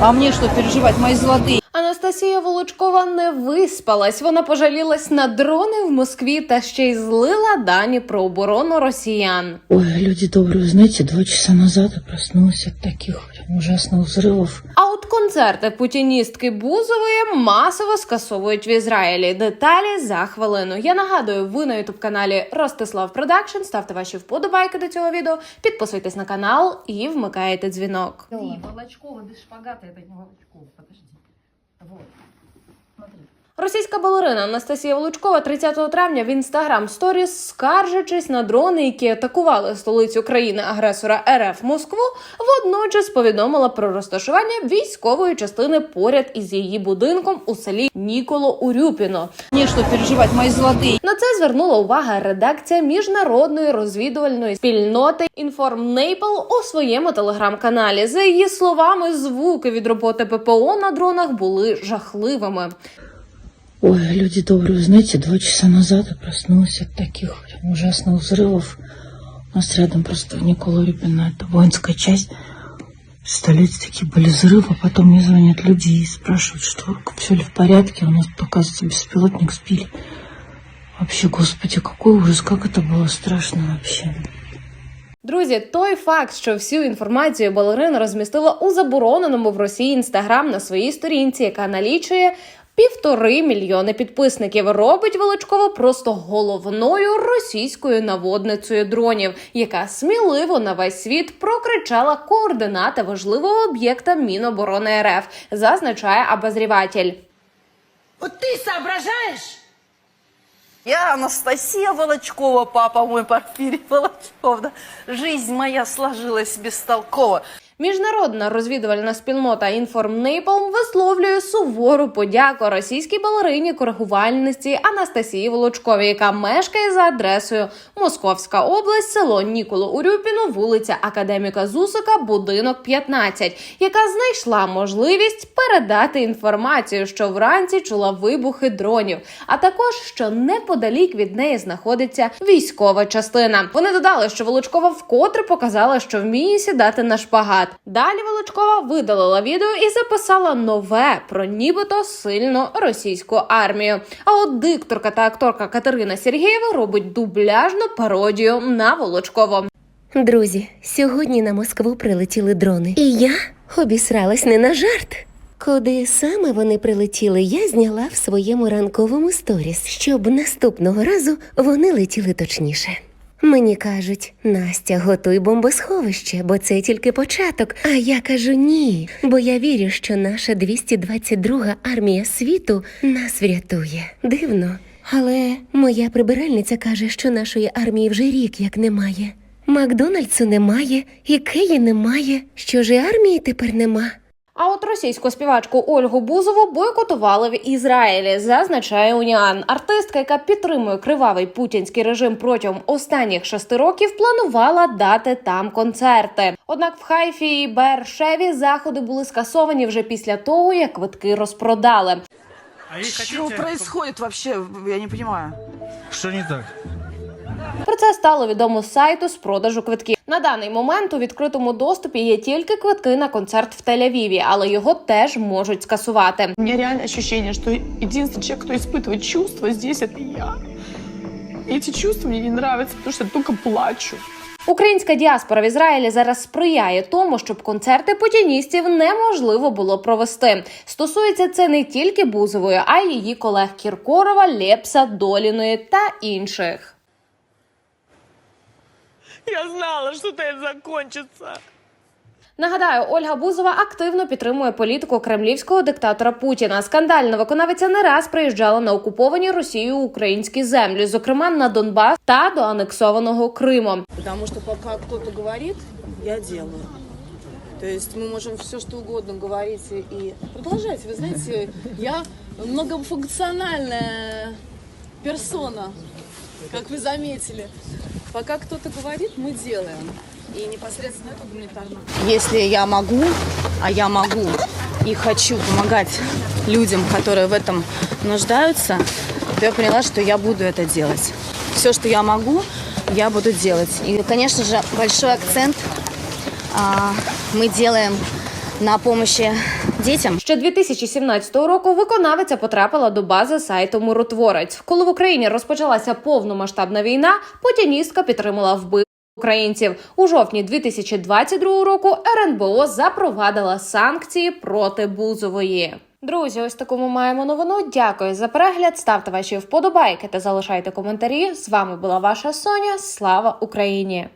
А мне что переживать, мои золотые? Анастасія Волочкова не виспалась. Вона пожалілась на дрони в Москві та ще й злила дані про оборону росіян. Ой, люди добрые, вы знаете, два часа назад я проснулась от таких прям ужасных взрывов. А от концерти путіністки Бузової масово скасовують в Ізраїлі. Деталі за хвилину. Я нагадую, ви на ютуб каналі Ростислав Продакшн. Ставте ваші вподобайки до цього відео, підписуйтесь на канал і вмикаєте дзвінок. Ты, Волочкова, да шпагата, это не Волочкова, подожди. Вот. Смотри. Російська балерина Анастасія Волочкова 30 травня в інстаграм сторіс, скаржачись на дрони, які атакували столицю країни-агресора РФ Москву, водночас повідомила про розташування військової частини поряд із її будинком у селі Ніколо Урюпіно. Мне что переживать, мои золотые? На це звернула увагу редакція міжнародної розвідувальної спільноти Інформнейпл у своєму телеграм-каналі. За її словами, звуки від роботи ППО на дронах були жахливими. Ой, люди добрые, вы знаете, два часа назад я проснулась от таких прям ужасных взрывов. У нас рядом просто Никола Рюпина, это воинская часть. Представляете, такие были взрывы, а потом мне звонят люди и спрашивают, что все ли в порядке. У нас, оказывается, беспилотник сбили. Вообще, господи, какой ужас, как это было страшно вообще. Друзі, той факт, що всю інформацію балерина розмістила у забороненому в Росії інстаграм на своїй сторінці, яка налічує півтори мільйони підписників, робить Величкову просто головною російською наводницею дронів, яка сміливо на весь світ прокричала координати важливого об'єкта Міноборони РФ, зазначає обозріватель. Вот ты соображаешь? Я Анастасия Волочкова, папа мой Порфирий Волочков. Да. Жизнь моя сложилась бестолково. Міжнародна розвідувальна спільнота Інформнейпл висловлює сувору подяку російській балерині коригувальниці Анастасії Волочковій, яка мешкає за адресою Московська область, село Ніколо Урюпіно, вулиця Академіка Зусика, будинок 15, яка знайшла можливість передати інформацію, що вранці чула вибухи дронів, а також що неподалік від неї знаходиться військова частина. Вони додали, що Волочкова вкотре показала, що вміє сідати на шпагат. Далі Волочкова видалила відео і записала нове про нібито сильну російську армію. А от дикторка та акторка Катерина Сергієва робить дубляжну пародію на Волочкову. Друзі, сьогодні на Москву прилетіли дрони. І я обісралась не на жарт. Куди саме вони прилетіли, я зняла в своєму ранковому сторіс, щоб наступного разу вони летіли точніше. Мені кажуть, Настя, готуй бомбосховище, бо це тільки початок. А я кажу ні, бо я вірю, що наша 222 армія світу нас врятує. Дивно. Але моя прибиральниця каже, що нашої армії вже рік як немає. Макдональдсу немає, Ікеї немає. Що ж і армії тепер нема? А от російську співачку Ольгу Бузову бойкотували в Ізраїлі, зазначає Уніан. Артистка, яка підтримує кривавий путінський режим протягом останніх шести років, планувала дати там концерти. Однак в Хайфі і Бершеві заходи були скасовані вже після того, як квитки розпродали. А хотите? происходит вообще? Я не понимаю. Что не так? Про це стало відомо з сайту з продажу квитків. На даний момент у відкритому доступі є тільки квитки на концерт в Тель-Авіві, але його теж можуть скасувати. У меня реально ощущение, что единственный человек, кто испытывает чувства здесь, это я. И эти чувства мне не нравятся, потому что я только плачу. Українська діаспора в Ізраїлі зараз сприяє тому, щоб концерти путіністів неможливо було провести. Стосується це не тільки Бузової, а й її колег Кіркорова, Лепса, Доліної та інших. Я знала, что это закончится. Нагадаю, Ольга Бузова активно підтримує політику кремлівського диктатора Путіна. Скандальна виконавиця не раз приїжджала на окуповані Росією українські землі, зокрема на Донбас та до анексованого Криму. Потому что пока кто-то говорит, я делаю. То есть мы можем все что угодно говорить и- и продолжать. Вы знаете, я многофункциональная персона, как вы заметили. Пока кто-то говорит, мы делаем. И непосредственно это гуманитарно. Если я могу, а я могу и хочу помогать людям, которые в этом нуждаются, то я поняла, что я буду это делать. Все, что я могу, я буду делать. И, конечно же, большой акцент а, мы делаем на помощи детям. Ще 2017 року виконавиця потрапила до бази сайту Миротворець. Коли в Україні розпочалася повномасштабна війна, путіністка підтримала вбив. Українців у жовтні 2022 року РНБО запровадила санкції проти Бузової. Друзі, ось таку ми маємо новину. Дякую за перегляд. Ставте ваші вподобайки та залишайте коментарі. З вами була ваша Соня. Слава Україні!